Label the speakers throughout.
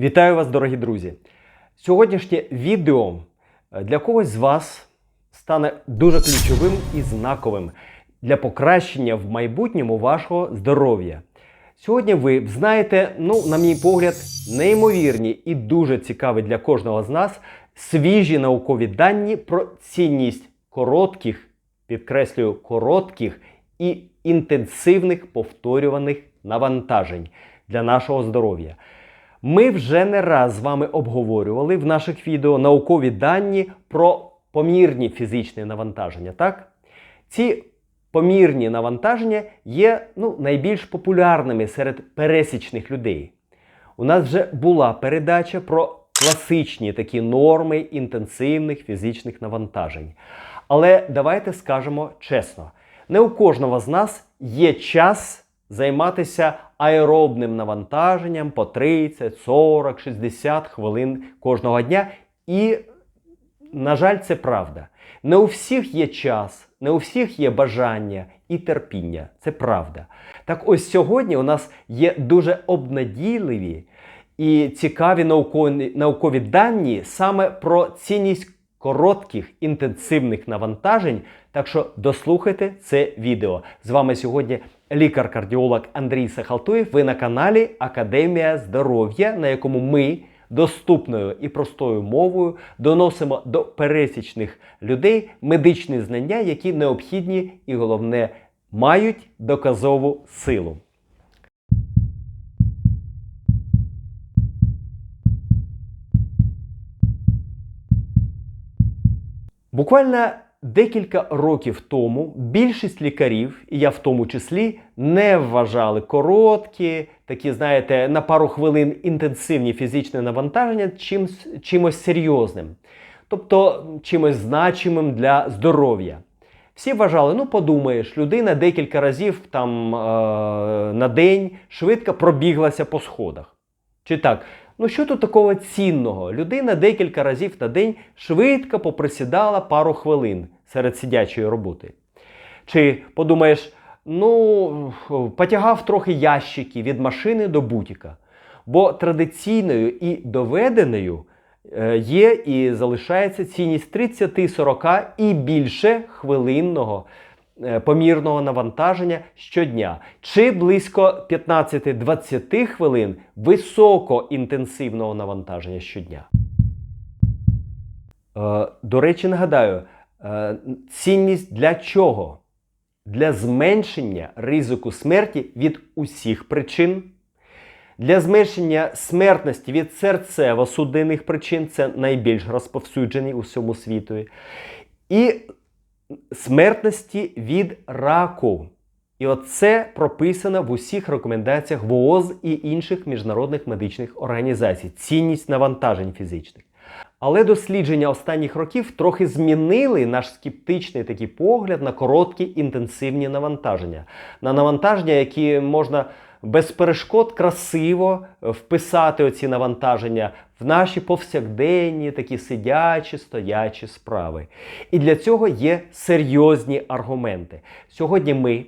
Speaker 1: Вітаю вас, дорогі друзі! Сьогоднішнє відео е, для когось з вас стане дуже ключовим і знаковим для покращення в майбутньому вашого здоров'я. Сьогодні ви знаєте, ну, на мій погляд, неймовірні і дуже цікаві для кожного з нас свіжі наукові дані про цінність коротких, підкреслюю, коротких і інтенсивних повторюваних навантажень для нашого здоров'я. Ми вже не раз з вами обговорювали в наших відео наукові дані про помірні фізичні навантаження. Так? Ці помірні навантаження є ну, найбільш популярними серед пересічних людей. У нас вже була передача про класичні такі норми інтенсивних фізичних навантажень. Але давайте скажемо чесно: не у кожного з нас є час займатися аеробним навантаженням по 30, 40, 60 хвилин кожного дня. І, на жаль, це правда. Не у всіх є час, не у всіх є бажання і терпіння. Це правда. Так ось сьогодні у нас є дуже обнадійливі і цікаві наукові, наукові дані саме про цінність коротких інтенсивних навантажень. Так що дослухайте це відео. З вами сьогодні лікар-кардіолог Андрій Сахалтуєв. Ви на каналі Академія здоров'я, на якому ми доступною і простою мовою доносимо до пересічних людей медичні знання, які необхідні і головне мають доказову силу. Буквально декілька років тому більшість лікарів, і я в тому числі, не вважали короткі, такі, знаєте, на пару хвилин інтенсивні фізичні навантаження чимсь, чимось серйозним, тобто чимось значимим для здоров'я. Всі вважали, ну подумаєш, людина декілька разів там е- на день швидко пробіглася по сходах. Чи так? Ну що тут такого цінного? Людина декілька разів на день швидко поприсідала пару хвилин серед сидячої роботи. Чи подумаєш, ну, потягав трохи ящики від машини до бутіка. Бо традиційною і доведеною е, є і залишається цінність 30-40 і більше хвилинного помірного навантаження щодня, чи близько 15-20 хвилин високоінтенсивного навантаження щодня. Е, До речі, нагадаю, е, цінність для чого? Для зменшення ризику смерті від усіх причин. Для зменшення смертності від серцево-судинних причин це найбільш розповсюджений у всьому світу. І смертності від раку. І оце прописано в усіх рекомендаціях ВООЗ і інших міжнародних медичних організацій. Цінність навантажень фізичних. Але дослідження останніх років трохи змінили наш скептичний такий погляд на короткі інтенсивні навантаження, на навантаження, які можна без перешкод красиво вписати оці навантаження в наші повсякденні, такі сидячі, стоячі справи. І для цього є серйозні аргументи. Сьогодні ми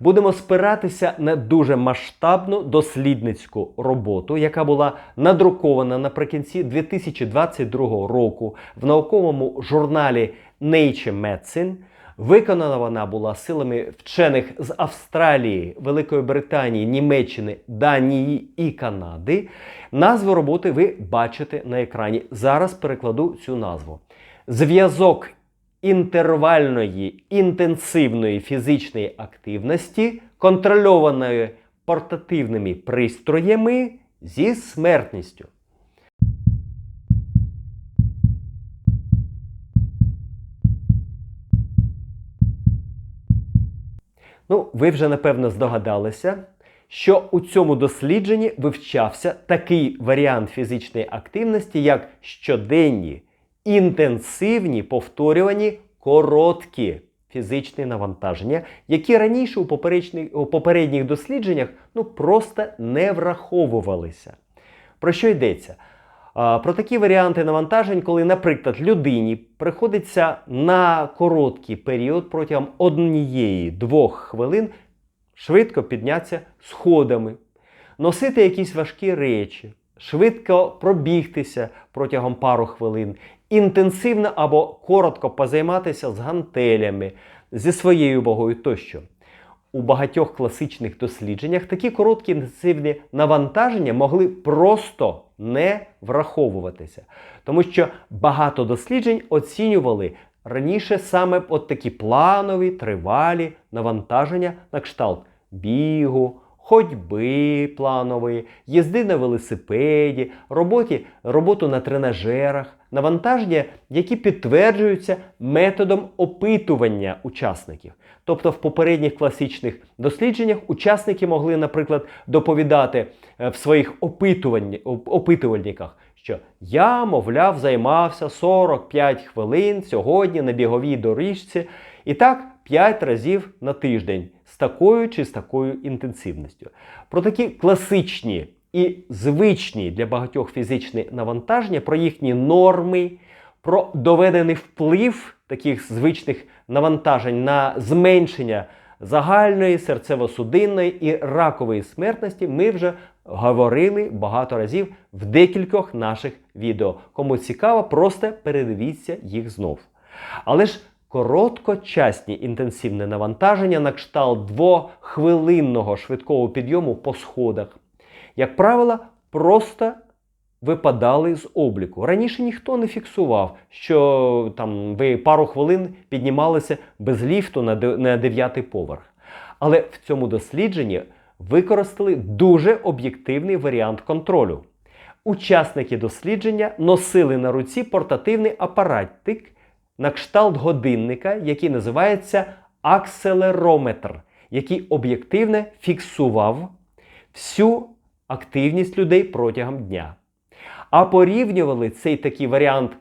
Speaker 1: будемо спиратися на дуже масштабну дослідницьку роботу, яка була надрукована наприкінці 2022 року в науковому журналі Nature Medicine. Виконана вона була силами вчених з Австралії, Великої Британії, Німеччини, Данії і Канади. Назву роботи ви бачите на екрані. Зараз перекладу цю назву. Зв'язок інтервальної інтенсивної фізичної активності, контрольованої портативними пристроями зі смертністю. Ну, ви вже напевно здогадалися, що у цьому дослідженні вивчався такий варіант фізичної активності, як щоденні інтенсивні повторювані короткі фізичні навантаження, які раніше у попередніх, дослідженнях ну, просто не враховувалися. Про що йдеться? Про такі варіанти навантажень, коли, наприклад, людині приходиться на короткий період протягом однієї-двох хвилин швидко піднятися сходами, носити якісь важкі речі, швидко пробігтися протягом пару хвилин, інтенсивно або коротко позайматися з гантелями, зі своєю вагою тощо. У багатьох класичних дослідженнях такі короткі інтенсивні навантаження могли просто не враховуватися, тому що багато досліджень оцінювали раніше саме от такі планові, тривалі навантаження на кшталт бігу, ходьби планової, їзди на велосипеді, роботі, роботу на тренажерах, навантаження, які підтверджуються методом опитування учасників. Тобто в попередніх класичних дослідженнях учасники могли, наприклад, доповідати е, в своїх опитувальниках, що я, мовляв, займався 45 хвилин сьогодні на біговій доріжці, і так 5 разів на тиждень з такою чи з такою інтенсивністю. Про такі класичні і звичні для багатьох фізичні навантаження, про їхні норми, про доведений вплив таких звичних навантажень на зменшення загальної серцево-судинної і ракової смертності ми вже говорили багато разів в декількох наших відео. Кому цікаво, просто передивіться їх знов. Але ж короткочасні інтенсивне навантаження на кшталт двоххвилинного швидкого підйому по сходах, як правило, просто випадали з обліку. Раніше ніхто не фіксував, що там ви пару хвилин піднімалися без ліфту на дев'ятий поверх. Але в цьому дослідженні використали дуже об'єктивний варіант контролю. Учасники дослідження носили на руці портативний апаратик на кшталт годинника, який називається акселерометр, який об'єктивно фіксував всю активність людей протягом дня. А порівнювали цей такий варіант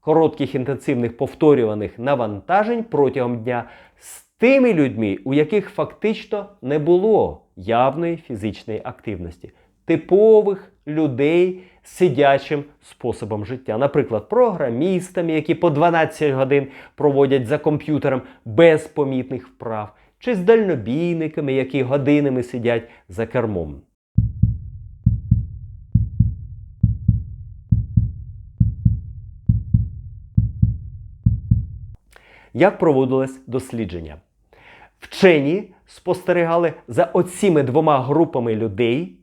Speaker 1: коротких інтенсивних повторюваних навантажень протягом дня з тими людьми, у яких фактично не було явної фізичної активності, типових людей з сидячим способом життя. Наприклад, програмістами, які по 12 годин проводять за комп'ютером без помітних вправ, чи з дальнобійниками, які годинами сидять за кермом. Як проводилось дослідження? Вчені спостерігали за оціми двома групами людей,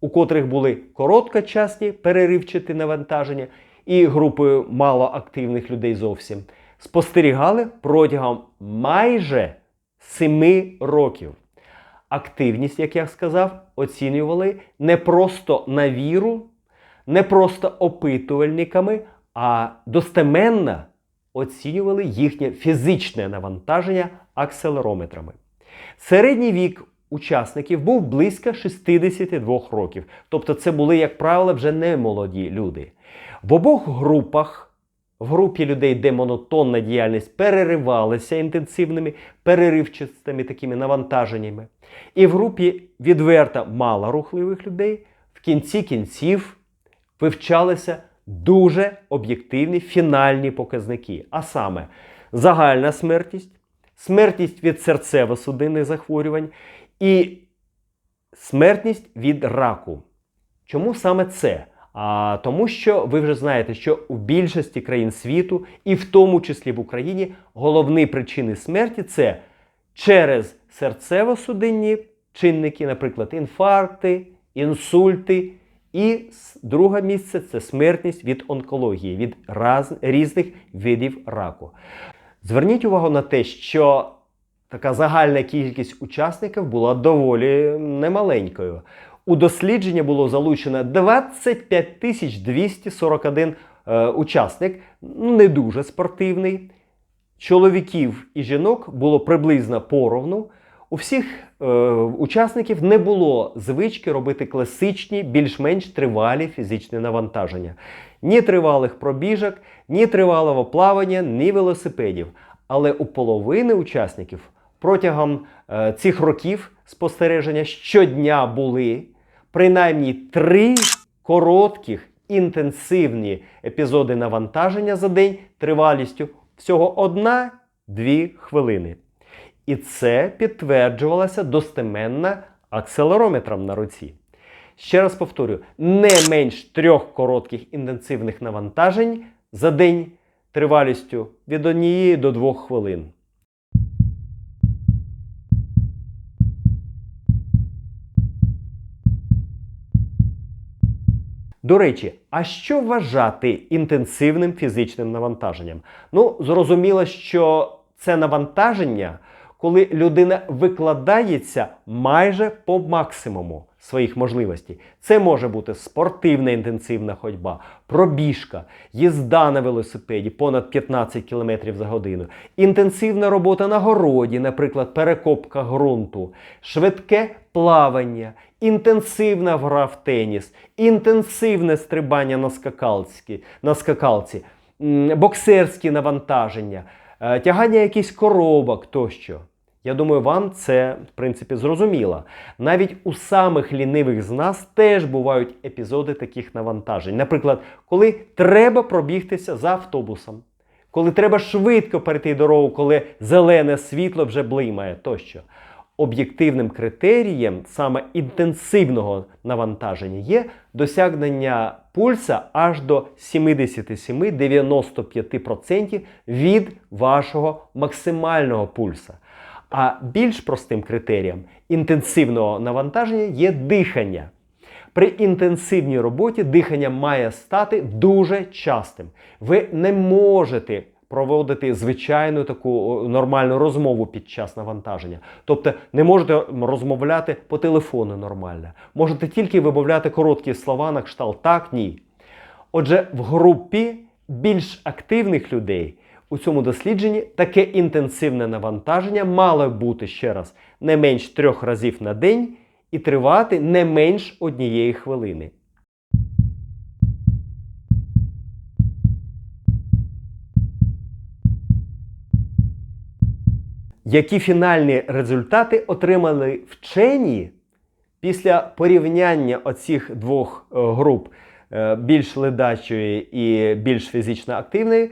Speaker 1: у котрих були короткочасні переривчаті навантаження, і групою малоактивних людей зовсім. Спостерігали протягом майже 7 років. Активність, як я сказав, оцінювали не просто на віру, не просто опитувальниками, а достеменно оцінювали їхнє фізичне навантаження акселерометрами. Середній вік учасників був близько 62 років, тобто це були, як правило, вже не молоді люди. В обох групах, в групі людей, де монотонна діяльність переривалася інтенсивними переривчастими такими навантаженнями, і в групі відверто малорухливих людей в кінці кінців вивчалися дуже об'єктивні фінальні показники, а саме загальна смертність, смертність від серцево-судинних захворювань і смертність від раку. Чому саме це? А тому, що ви вже знаєте, що у більшості країн світу, і в тому числі в Україні, головні причини смерті це через серцево-судинні чинники, наприклад, інфаркти, інсульти. І друге місце це смертність від онкології, від раз, різних видів раку. Зверніть увагу на те, що така загальна кількість учасників була доволі немаленькою. У дослідження було залучено 25 тисяч 241 е, учасник, ну, не дуже спортивний. Чоловіків і жінок було приблизно поровну. У всіх е, учасників не було звички робити класичні, більш-менш тривалі фізичні навантаження. Ні тривалих пробіжок, ні тривалого плавання, ні велосипедів. Але у половини учасників протягом е, цих років спостереження щодня були принаймні три коротких інтенсивні епізоди навантаження за день тривалістю всього 1-2 хвилини. І це підтверджувалося достеменно акселерометром на руці. Ще раз повторюю, не менш трьох коротких інтенсивних навантажень за день тривалістю від 1 до 2 хвилин. До речі, а що вважати інтенсивним фізичним навантаженням? Ну, зрозуміло, що це навантаження, коли людина викладається майже по максимуму своїх можливостей. Це може бути спортивна інтенсивна ходьба, пробіжка, їзда на велосипеді понад 15 км за годину, інтенсивна робота на городі, наприклад, перекопка ґрунту, швидке плавання, інтенсивна гра в теніс, інтенсивне стрибання на скакалці, на скакалці, боксерські навантаження, е, тягання якихось коробок тощо. Я думаю, вам це в принципі зрозуміло. Навіть у самих лінивих з нас теж бувають епізоди таких навантажень. Наприклад, коли треба пробігтися за автобусом, коли треба швидко перейти дорогу, коли зелене світло вже блимає тощо. Об'єктивним критерієм саме інтенсивного навантаження є досягнення пульса аж до 77-95% від вашого максимального пульса. А більш простим критерієм інтенсивного навантаження є дихання. При інтенсивній роботі дихання має стати дуже частим. Ви не можете проводити звичайну таку нормальну розмову під час навантаження. Тобто не можете розмовляти по телефону нормально. Можете тільки вимовляти короткі слова на кшталт так, ні. Отже, в групі більш активних людей у цьому дослідженні таке інтенсивне навантаження мало бути ще раз не менш трьох разів на день і тривати не менш однієї хвилини. Які фінальні результати отримали вчені після порівняння оцих двох е, груп е, більш ледачої і більш фізично активної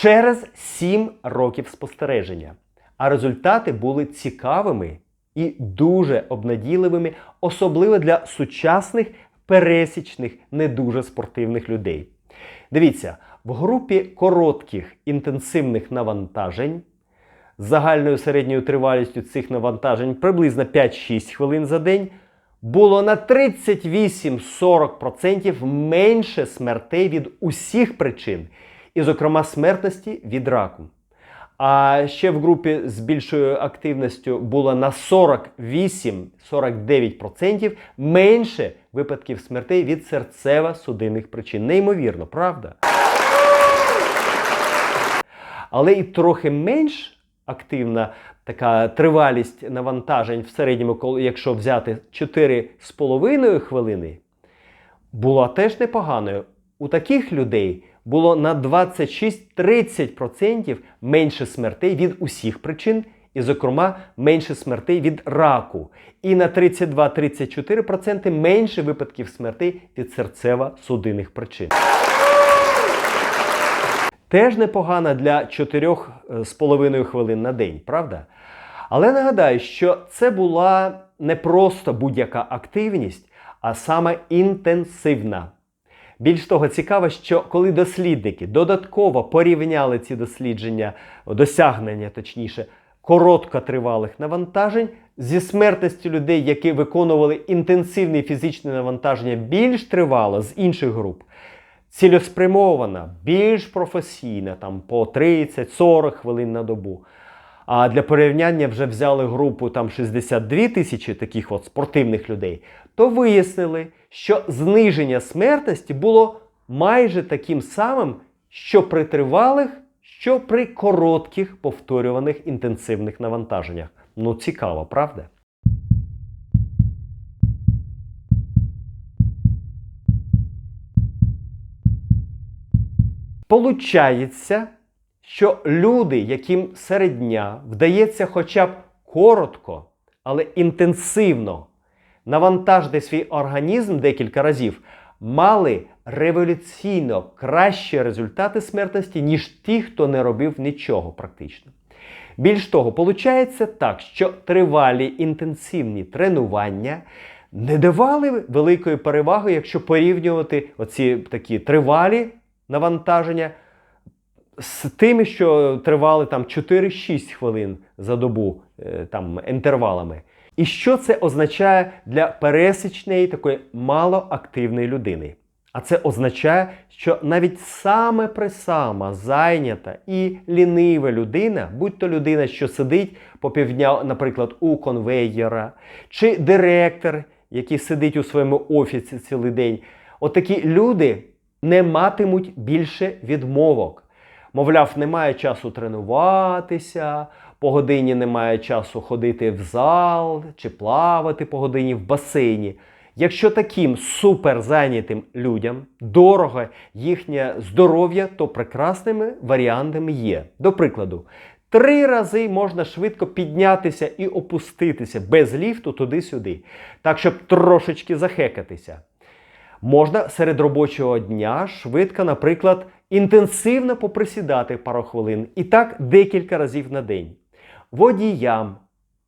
Speaker 1: через 7 років спостереження? А результати були цікавими і дуже обнадійливими, особливо для сучасних пересічних, не дуже спортивних людей. Дивіться, в групі коротких інтенсивних навантажень з загальною середньою тривалістю цих навантажень приблизно 5-6 хвилин за день було на 38-40% менше смертей від усіх причин, і, зокрема, смертності від раку. А ще в групі з більшою активністю було на 48-49% менше випадків смертей від серцево-судинних причин. Неймовірно, правда? Але і трохи менш активна така тривалість навантажень в середньому, якщо взяти 4,5 хвилини, була теж непоганою. У таких людей було на 26-30% менше смертей від усіх причин, і, зокрема, менше смертей від раку. І на 32-34% менше випадків смертей від серцево-судинних причин. Теж непогана для 4,5 хвилин на день, правда? Але нагадаю, що це була не просто будь-яка активність, а саме інтенсивна. Більш того, цікаво, що коли дослідники додатково порівняли ці дослідження, досягнення, точніше, короткотривалих навантажень зі смертністю людей, які виконували інтенсивні фізичні навантаження більш тривало з інших груп, цілеспрямована, більш професійна, там по 30-40 хвилин на добу. А для порівняння вже взяли групу там 62 тисячі таких от спортивних людей, то вияснили, що зниження смертності було майже таким самим, що при тривалих, що при коротких повторюваних інтенсивних навантаженнях. Ну цікаво, правда? Получається, що люди, яким серед дня вдається хоча б коротко, але інтенсивно навантажити свій організм декілька разів, мали революційно кращі результати смертності, ніж ті, хто не робив нічого практично. Більш того, виходить так, що тривалі інтенсивні тренування не давали великої переваги, якщо порівнювати оці такі тривалі навантаження з тими, що тривали там 4-6 хвилин за добу е, там, інтервалами. І що це означає для пересічної такої малоактивної людини? А це означає, що навіть саме присама зайнята і лінива людина, будь то людина, що сидить по півдня, наприклад, у конвеєра, чи директор, який сидить у своєму офісі цілий день, отакі люди не матимуть більше відмовок. Мовляв, немає часу тренуватися, по годині немає часу ходити в зал чи плавати по годині в басейні. Якщо таким суперзайнятим людям дорого їхнє здоров'я, то прекрасними варіантами є. До прикладу, три рази можна швидко піднятися і опуститися без ліфту туди-сюди, так щоб трошечки захекатися. Можна серед робочого дня швидко, наприклад, інтенсивно поприсідати пару хвилин і так декілька разів на день. Водіям,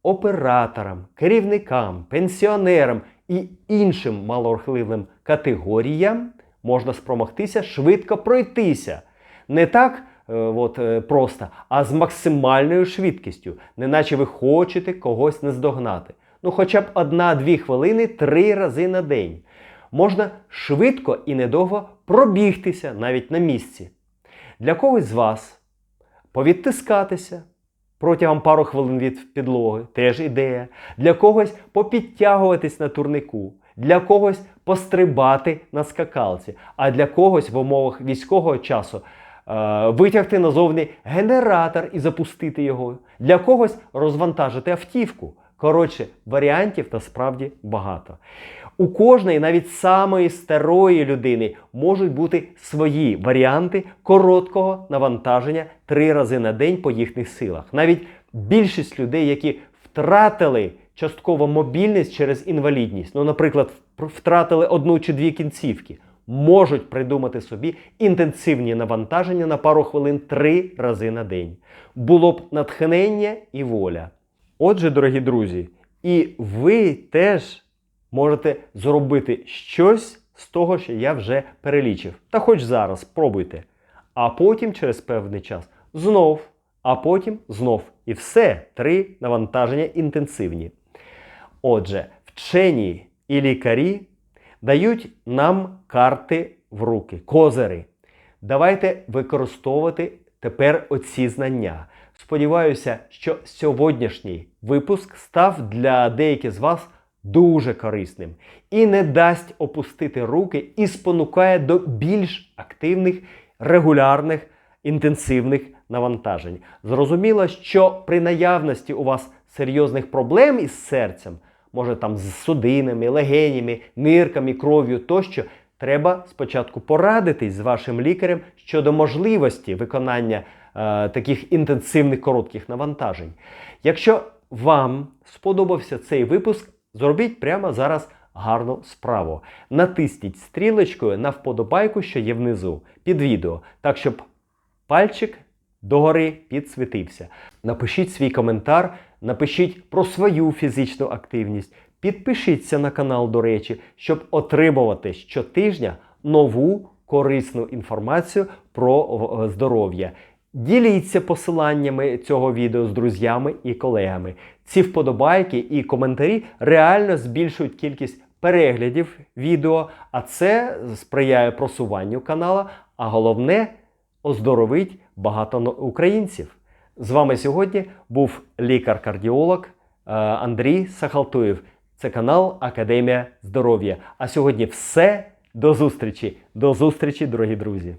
Speaker 1: операторам, керівникам, пенсіонерам і іншим малорухливим категоріям можна спромогтися швидко пройтися. Не так е, от, е, просто, а з максимальною швидкістю, неначе ви хочете когось наздогнати. Ну, хоча б одна-дві хвилини три рази на день. Можна швидко і недовго пробігтися навіть на місці. Для когось з вас повідтискатися протягом пару хвилин від підлоги теж ідея. Для когось попідтягуватись на турнику, для когось пострибати на скакалці, а для когось в умовах військового часу е, витягти назовні генератор і запустити його, для когось розвантажити автівку. Коротше, варіантів насправді багато. У кожної, навіть самої старої людини, можуть бути свої варіанти короткого навантаження три рази на день по їхніх силах. Навіть більшість людей, які втратили частково мобільність через інвалідність, ну, наприклад, втратили одну чи дві кінцівки, можуть придумати собі інтенсивні навантаження на пару хвилин три рази на день. Було б натхнення і воля. Отже, дорогі друзі, і ви теж можете зробити щось з того, що я вже перелічив. Та хоч зараз спробуйте. А потім через певний час знов, а потім знов. І все три навантаження інтенсивні. Отже, вчені і лікарі дають нам карти в руки, козири. Давайте використовувати тепер оці знання. Сподіваюся, що сьогоднішній випуск став для деяких з вас дуже корисним і не дасть опустити руки і спонукає до більш активних, регулярних, інтенсивних навантажень. Зрозуміло, що при наявності у вас серйозних проблем із серцем, може там з судинами, легенями, нирками, кров'ю тощо. Треба спочатку порадитись з вашим лікарем щодо можливості виконання е, таких інтенсивних коротких навантажень. Якщо вам сподобався цей випуск, зробіть прямо зараз гарну справу. Натисніть стрілочкою на вподобайку, що є внизу під відео, так щоб пальчик догори підсвітився. Напишіть свій коментар, напишіть про свою фізичну активність. Підпишіться на канал, до речі, щоб отримувати щотижня нову корисну інформацію про е, здоров'я. Діліться посиланнями цього відео з друзями і колегами. Ці вподобайки і коментарі реально збільшують кількість переглядів відео, а це сприяє просуванню канала, а головне оздоровить багато українців. З вами сьогодні був лікар-кардіолог е, Андрій Сахалтуєв. Це канал Академія Здоров'я. А сьогодні все. До зустрічі! До зустрічі, дорогі друзі!